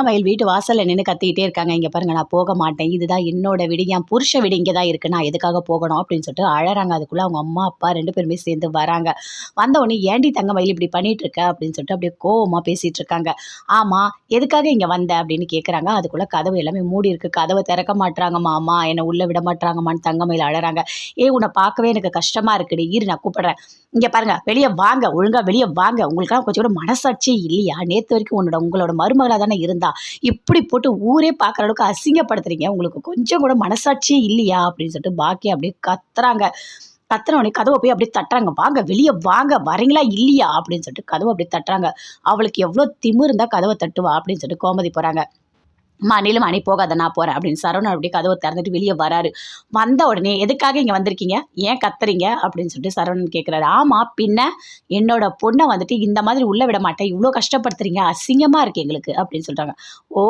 மயில் வீட்டு வாசலில் நின்று கத்திக்கிட்டே இருக்காங்க. இங்கே பாருங்க நான் போக மாட்டேன். இதுதான் என்னோட வீடு என் புருஷ வீடு இங்கே தான் இருக்குது நான் எதுக்காக போகணும் அப்படின்னு சொல்லிட்டு அழறாங்க. அதுக்குள்ளே அவங்க அம்மா அப்பா ரெண்டு பேருமே சேர்ந்து வராங்க. வந்த உடனே ஏண்டி தங்க மயில் இப்படி பண்ணிட்டு இருக்க அப்படின்னு சொல்லிட்டு அப்படியே கோவமாக பேசிகிட்டு இருக்காங்க. ஆமாம் எதுக்காக இங்கே வந்த? அப்படின்னு கேட்குறாங்க அதுக்குள்ளே கதவு எல்லாமே மூடி இருக்கு. கதவை திறக்க மாட்டாங்கம்மா அம்மா என்னை உள்ளே விட மாட்டாங்கம்மான்னு தங்க மயில் அழறாங்க. ஏ உன்னை பார்க்கவே எனக்கு கஷ்டமாக இருக்குடி இரு நான் கூப்பிடுறேன். இங்கே பாருங்க வெளியே வாங்க ஒழுங்காக வெளியே வாங்க. உங்களுக்கெல்லாம் கொஞ்சம் கூட மனசாட்சி இல்லையா? நேற்று வரைக்கும் உன்னோட உங்களோட மருமகளாக தானே இருந்தா. இப்படி போட்டு ஊரே பார்க்குற அளவுக்கு அசிங்கப்படுத்துறீங்க. உங்களுக்கு கொஞ்சம் கூட மனசாட்சியே இல்லையா? அப்படின்னு சொல்லிட்டு பாக்கியம் அப்படியே கத்துறாங்க. கத்துன கதவை போய் அப்படியே தட்டுறாங்க. வாங்க வெளியே வாங்க வரீங்களா இல்லையா? அப்படின்னு சொல்லிட்டு கதவை அப்படியே தட்டுறாங்க. அவளுக்கு எவ்வளோ திமிர் இருந்தால் கதவை தட்டுவா? அப்படின்னு சொல்லிட்டு கோமதி போகிறாங்க அம்மா நீலும் அணி போகாத நான் போகிறேன் அப்படின்னு சரவணன் அப்படியே கதவை திறந்துட்டு வெளியே வராரு. வந்த உடனே எதுக்காக இங்கே வந்திருக்கீங்க? ஏன் கத்துறீங்க? அப்படின்னு சொல்லிட்டு சரவணன் கேட்குறாரு ஆமாம் பின்ன என்னோட பொண்ணை வந்துட்டு இந்த மாதிரி உள்ளே விட மாட்டேன். இவ்வளோ கஷ்டப்படுத்துறீங்க. அசிங்கமாக இருக்குது எங்களுக்கு. அப்படின்னு சொல்கிறாங்க ஓ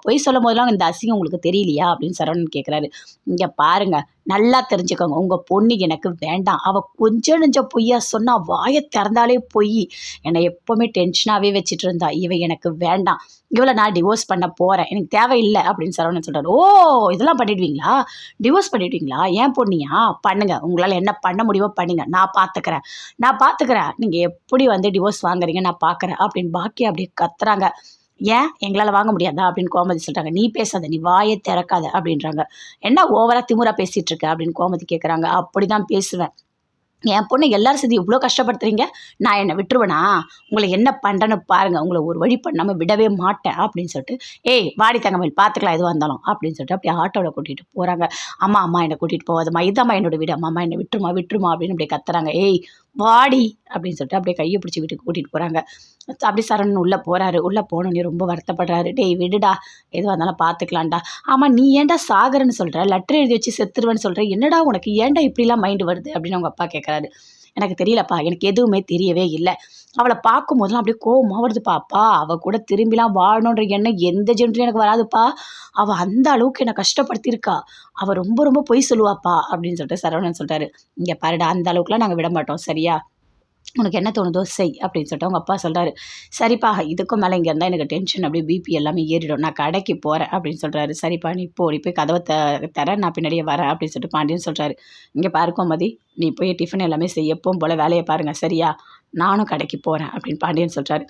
பொய் சொல்லும் போதெல்லாம் இந்த அசிங்கம் உங்களுக்கு தெரியலையா? அப்படின்னு சரவணன் கேட்குறாரு இங்கே பாருங்க. நல்லா தெரிஞ்சுக்கோங்க. உங்கள் பொண்ணு எனக்கு வேண்டாம். அவள் கொஞ்சம் நெஞ்சம் பொய்யா சொன்னால் வாயை திறந்தாலே பொய். என்னை எப்போவுமே டென்ஷனாகவே வச்சுட்டு இருந்தா. இவ எனக்கு வேண்டாம். இவளை நான் டிவோர்ஸ் பண்ண போகிறேன் எனக்கு தேவையில்லை அப்படின்னு சரவணன் சொல்கிறார் ஓ இதெல்லாம் பண்ணிடுவீங்களா? டிவோர்ஸ் பண்ணிடுவீங்களா? ஏன் பொண்ணியா? பண்ணுங்கள் உங்களால் என்ன பண்ண முடியுமோ பண்ணுங்கள் நான் பார்த்துக்கிறேன் நான் பார்த்துக்கிறேன் நீங்கள் எப்படி வந்து டிவோர்ஸ் வாங்குறீங்க? நான் பார்க்குறேன் அப்படின்னு பாக்கி அப்படியே கத்துறாங்க. ஏன்? எங்களால் வாங்க முடியாதா? அப்படின்னு கோமதி சொல்கிறாங்க நீ பேசாத நீ வாயை திறக்காத அப்படின்றாங்க. என்ன ஓவராக திமுறா பேசிகிட்டு இருக்க? அப்படின்னு கோமதி கேட்குறாங்க அப்படி தான் பேசுவேன். என் பொண்ணு எல்லாரும் சேர்ந்து இவ்வளோ கஷ்டப்படுத்துறீங்க? நான் என்னை விட்டுருவேனா? உங்களை என்ன பண்ணுறேன்னு பாருங்கள் உங்களை ஒரு வழி பண்ணாமல் விடவே மாட்டேன் அப்படின்னு சொல்லிட்டு ஏய் வாடி தங்கமயில் பார்த்துக்கலாம் எதுவாக இருந்தாலும் அப்படின்னு சொல்லிட்டு அப்படியே ஆட்டோவில் கூட்டிகிட்டு போகிறாங்க அம்மா அம்மா என்னை கூட்டிகிட்டு போகாதம்மா. இதாம்மா என்னோட வீடு. அம்மா அம்மா என்னை விட்டுருமா விட்டுருமா அப்படின்னு அப்படியே கத்துறாங்க. ஏய் வாடி அப்படின்னு சொல்லிட்டு அப்படியே கையை பிடிச்சி வீட்டுக்கு கூட்டிகிட்டு போகிறாங்க அப்படி சரண் உள்ளே போகிறாரு உள்ளே போனோன்னே ரொம்ப வருத்தப்படுறாரு. டேய் விடுடா. எதுவாக இருந்தாலும் பார்த்துக்கலாம்டா ஆமாம் நீ ஏன்டா சாகரன்னு சொல்கிற லெட்டர் எழுதி வச்சு செத்துருவேன்னு சொல்கிற என்னடா உனக்கு? ஏன்டா இப்படிலாம் மைண்டு வருது? அப்படின்னு அவங்க அப்பா கேட்குறாரு எனக்கு தெரியலப்பா. எனக்கு எதுவுமே தெரியவே இல்லை. அவளை பார்க்கும் போதெல்லாம் அப்படியே கோவமாக வருதுப்பா. அப்பா அவள் கூட திரும்பிலாம் வாழணுன்ற எண்ணம் எந்த ஜென்ட்லையும் எனக்கு வராதுப்பா. அவள் அந்த அளவுக்கு என்னை கஷ்டப்படுத்தியிருக்கா. அவள் ரொம்ப ரொம்ப பொய் சொல்லுவாப்பா. அப்படின்னு சொல்லிட்டு சரவணன் சொல்லிட்டாரு இங்கே பாருடா அந்த அளவுக்குலாம் நாங்கள் விட மாட்டோம். சரியா? உனக்கு என்ன தோணுதோ செய் அப்படின்னு சொல்லிட்டு அவங்க அப்பா சொல்கிறாரு சரிப்பா இதுக்கும் மேலே இங்கே இருந்தால் எனக்கு டென்ஷன் அப்படியே பிபி எல்லாமே ஏறிடும். நான் கடைக்கு போகிறேன் அப்படின்னு சொல்கிறாரு சரிப்பா நீ போடி போய் கதவை த தர நான் பின்னாடியே வரேன் அப்படின்னு சொல்லிட்டு பாண்டியன் சொல்கிறாரு இங்கே பாருக்கோ மதி நீ போய் டிஃபன் எல்லாமே செய்ய போல் வேலையை பாருங்கள் சரியா? நானும் கடைக்கு போகிறேன் அப்படின்னு பாண்டியன் சொல்கிறாரு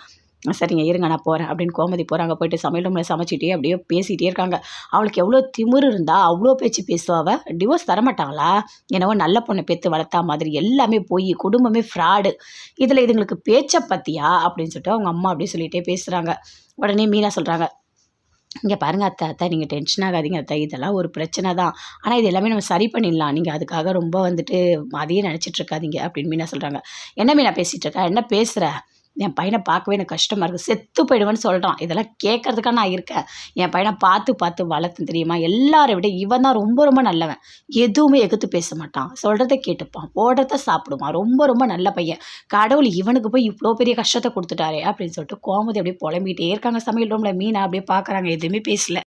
சரிங்க இருங்க நான் போகிறேன் அப்படின்னு கோமதி போகிறாங்க போயிட்டு சமையல் ரூமில் சமைச்சிட்டே அப்படியே பேசிகிட்டே இருக்காங்க. அவளுக்கு எவ்வளோ திமிர் இருந்தால் அவ்வளோ பேச்சு பேசுவாவ டிவோர்ஸ் தரமாட்டாங்களா? என்னவோ நல்ல பொண்ணை பெற்று வளர்த்தா மாதிரி எல்லாமே போய் குடும்பமே ஃப்ராடு இதில் இதுங்களுக்கு பேச்சை பற்றியா அப்படின்னு சொல்லிட்டு அவங்க அம்மா அப்படியே சொல்லிகிட்டே பேசுகிறாங்க உடனே மீனா சொல்கிறாங்க இங்கே பாருங்கள் அத்தை அத்தை நீங்கள் டென்ஷன் ஆகாதீங்க அத்தை. இதெல்லாம் ஒரு பிரச்சனை தான். ஆனால் இது எல்லாமே நம்ம சரி பண்ணிடலாம். நீங்கள் அதுக்காக ரொம்ப வந்துட்டு அதையே நினச்சிட்டு இருக்காதீங்க அப்படின்னு மீனா சொல்கிறாங்க என்ன மீனா பேசிகிட்டு இருக்கா? என்ன பேசுகிற என் பையனை பார்க்கவே எனக்கு கஷ்டமாக இருக்குது செத்து போயிடுவேன்னு சொல்கிறான் இதெல்லாம் கேட்கறதுக்காக நான் இருக்கேன். என் பையனை பார்த்து பார்த்து வளர்த்து தெரியுமா? எல்லாரை விட இவன் தான் ரொம்ப ரொம்ப நல்லவன். எதுவுமே எகுத்து பேச மாட்டான். சொல்கிறத கேட்டுப்பான். ஓடுறத சாப்பிடுவான். ரொம்ப ரொம்ப நல்ல பையன். கடவுள் இவனுக்கு போய் இவ்வளோ பெரிய கஷ்டத்தை கொடுத்துட்டாரே அப்படின்னு சொல்லிட்டு கோமதி அப்படியே புலம்பிகிட்டே இருக்காங்க சமையல் ரூமில் மீனை அப்படியே பார்க்குறாங்க. எதுவுமே பேசல.